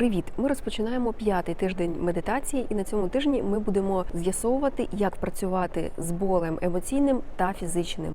Привіт! Ми розпочинаємо п'ятий тиждень медитації, і на цьому тижні ми будемо з'ясовувати, як працювати з болем емоційним та фізичним.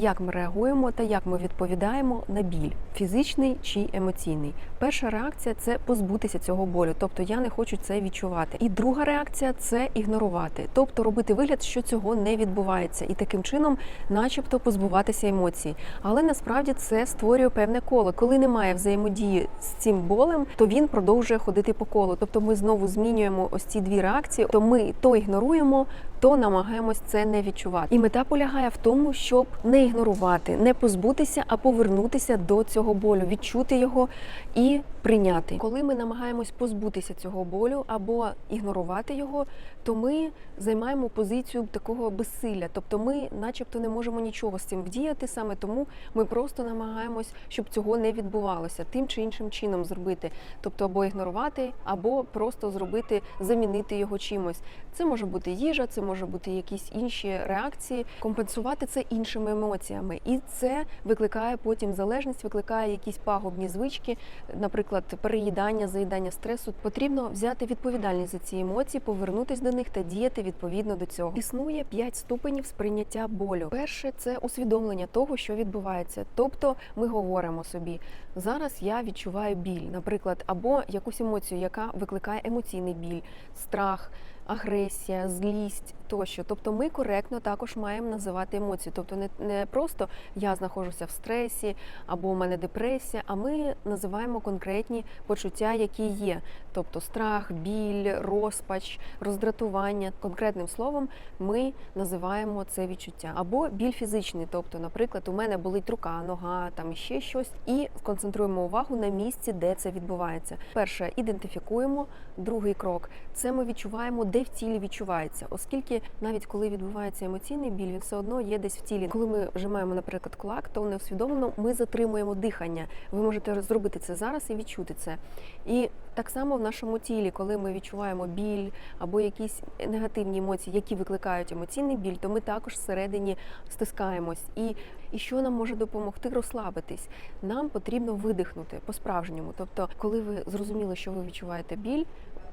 Як ми реагуємо та як ми відповідаємо на біль, фізичний чи емоційний. Перша реакція це позбутися цього болю, тобто я не хочу це відчувати. І друга реакція це ігнорувати, тобто робити вигляд, що цього не відбувається, і таким чином, начебто, позбуватися емоцій. Але насправді це створює певне коло. Коли немає взаємодії з цим болем, то він продовжує ходити по колу. Тобто ми знову змінюємо ось ці дві реакції. То ми то ігноруємо, то намагаємось це не відчувати. І мета полягає в тому, щоб не ігнорувати, не позбутися, а повернутися до цього болю, відчути його і прийняти. Коли ми намагаємось позбутися цього болю або ігнорувати його, то ми займаємо позицію такого безсилля. Тобто ми, начебто, не можемо нічого з цим вдіяти, саме тому ми просто намагаємось, щоб цього не відбувалося, тим чи іншим чином зробити. Тобто або ігнорувати, або просто зробити, замінити його чимось. Це може бути їжа, це може бути якісь інші реакції, компенсувати це іншими емоціями. І це викликає потім залежність, викликає якісь пагубні звички, наприклад, переїдання, заїдання стресу. Потрібно взяти відповідальність за ці емоції, повернутися до них та діяти відповідно до цього. Існує п'ять ступенів сприйняття болю. Перше це усвідомлення того, що відбувається. Тобто ми говоримо собі, зараз я відчуваю біль, наприклад, або якусь емоцію, яка викликає емоційний біль, страх агресія, злість тощо. Тобто ми коректно також маємо називати емоції. Тобто не, не просто я знаходжуся в стресі або у мене депресія, а ми називаємо конкретні почуття, які є. Тобто страх, біль, розпач, роздратування. Конкретним словом ми називаємо це відчуття. Або біль фізичний, тобто, наприклад, у мене болить рука, нога, там ще щось, і концентруємо увагу на місці, де це відбувається. Перше, ідентифікуємо. Другий крок це ми відчуваємо, де в тілі відчувається, оскільки навіть коли відбувається емоційний біль, він все одно є десь в тілі. Коли ми вжимаємо, наприклад, кулак, то неусвідомлено ми затримуємо дихання. Ви можете зробити це зараз і відчути це. І так само в нашому тілі, коли ми відчуваємо біль або якісь негативні емоції, які викликають емоційний біль, то ми також всередині стискаємось. І, і що нам може допомогти розслабитись? Нам потрібно видихнути по-справжньому. Тобто, коли ви зрозуміли, що ви відчуваєте біль.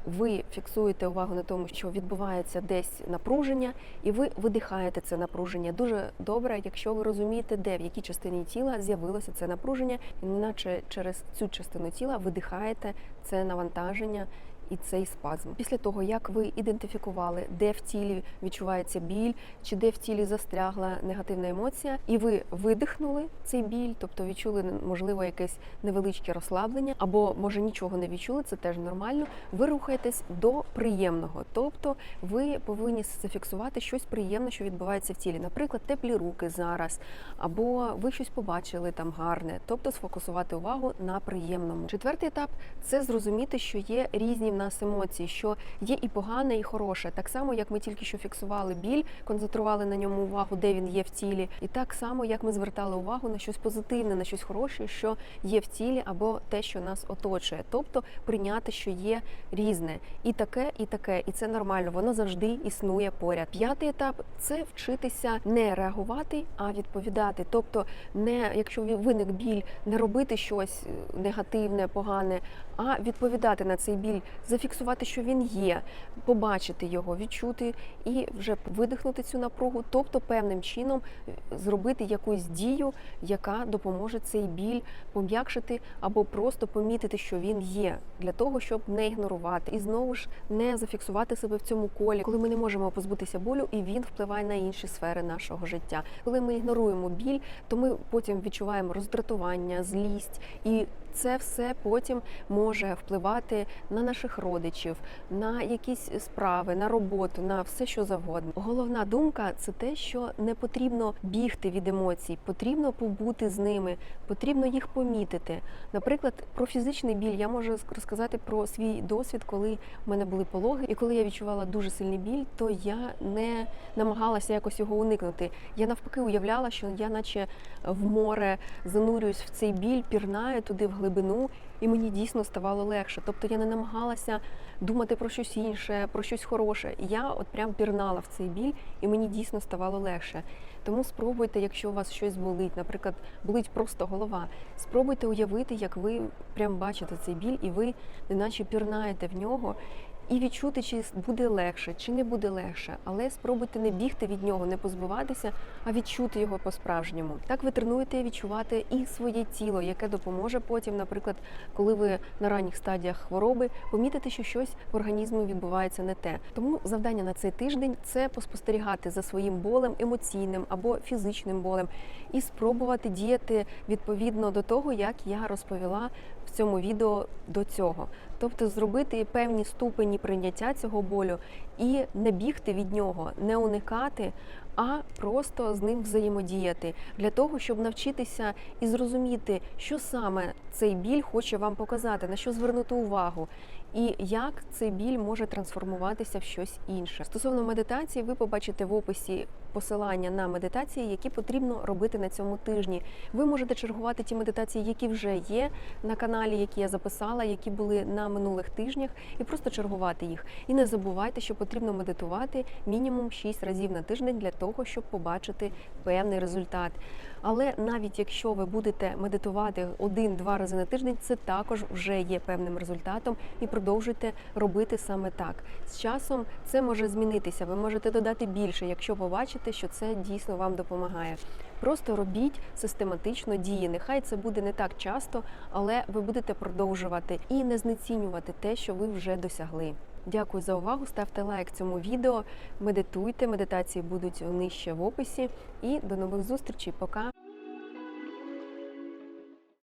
Ви фіксуєте увагу на тому, що відбувається десь напруження, і ви видихаєте це напруження. Дуже добре, якщо ви розумієте, де в якій частині тіла з'явилося це напруження, і неначе через цю частину тіла видихаєте це навантаження. І цей спазм. Після того, як ви ідентифікували, де в тілі відчувається біль, чи де в тілі застрягла негативна емоція, і ви видихнули цей біль, тобто відчули можливо якесь невеличке розслаблення, або може нічого не відчули, це теж нормально. Ви рухаєтесь до приємного, тобто ви повинні зафіксувати щось приємне, що відбувається в тілі, наприклад, теплі руки зараз, або ви щось побачили там гарне, тобто сфокусувати увагу на приємному. Четвертий етап це зрозуміти, що є різні нас емоції, що є і погане, і хороше. Так само, як ми тільки що фіксували біль, концентрували на ньому увагу, де він є в тілі, і так само, як ми звертали увагу на щось позитивне, на щось хороше, що є в тілі, або те, що нас оточує. Тобто прийняти, що є різне, і таке, і таке, і це нормально. Воно завжди існує поряд. П'ятий етап це вчитися не реагувати, а відповідати. Тобто, не якщо виник біль, не робити щось негативне, погане, а відповідати на цей біль зафіксувати, що він є, побачити його, відчути і вже видихнути цю напругу, тобто певним чином зробити якусь дію, яка допоможе цей біль пом'якшити або просто помітити, що він є, для того, щоб не ігнорувати і знову ж не зафіксувати себе в цьому колі, коли ми не можемо позбутися болю, і він впливає на інші сфери нашого життя. Коли ми ігноруємо біль, то ми потім відчуваємо роздратування, злість і. Це все потім може впливати на наших родичів, на якісь справи, на роботу, на все, що завгодно. Головна думка це те, що не потрібно бігти від емоцій, потрібно побути з ними, потрібно їх помітити. Наприклад, про фізичний біль я можу розказати про свій досвід, коли в мене були пологи, і коли я відчувала дуже сильний біль, то я не намагалася якось його уникнути. Я навпаки уявляла, що я, наче в море, занурююсь в цей біль, пірнаю туди в глибину, і мені дійсно ставало легше. Тобто я не намагалася думати про щось інше, про щось хороше. Я от прям пірнала в цей біль, і мені дійсно ставало легше. Тому спробуйте, якщо у вас щось болить, наприклад, болить просто голова. Спробуйте уявити, як ви прям бачите цей біль, і ви неначе пірнаєте в нього. І відчути, чи буде легше, чи не буде легше, але спробуйте не бігти від нього, не позбуватися, а відчути його по-справжньому. Так ви тренуєте відчувати і своє тіло, яке допоможе потім, наприклад, коли ви на ранніх стадіях хвороби, помітите, що щось в організмі відбувається не те. Тому завдання на цей тиждень це поспостерігати за своїм болем емоційним або фізичним болем, і спробувати діяти відповідно до того, як я розповіла в цьому відео до цього. Тобто зробити певні ступені прийняття цього болю і не бігти від нього, не уникати, а просто з ним взаємодіяти для того, щоб навчитися і зрозуміти, що саме цей біль хоче вам показати, на що звернути увагу. І як цей біль може трансформуватися в щось інше. Стосовно медитації, ви побачите в описі посилання на медитації, які потрібно робити на цьому тижні. Ви можете чергувати ті медитації, які вже є на каналі, які я записала, які були на минулих тижнях, і просто чергувати їх. І не забувайте, що потрібно медитувати мінімум 6 разів на тиждень для того, щоб побачити певний результат. Але навіть якщо ви будете медитувати один-два рази на тиждень, це також вже є певним результатом і продовжуйте робити саме так. З часом це може змінитися. Ви можете додати більше, якщо побачите, що це дійсно вам допомагає. Просто робіть систематично дії. Нехай це буде не так часто, але ви будете продовжувати і не знецінювати те, що ви вже досягли. Дякую за увагу. Ставте лайк цьому відео, медитуйте. Медитації будуть нижче в описі. І до нових зустрічей. Пока.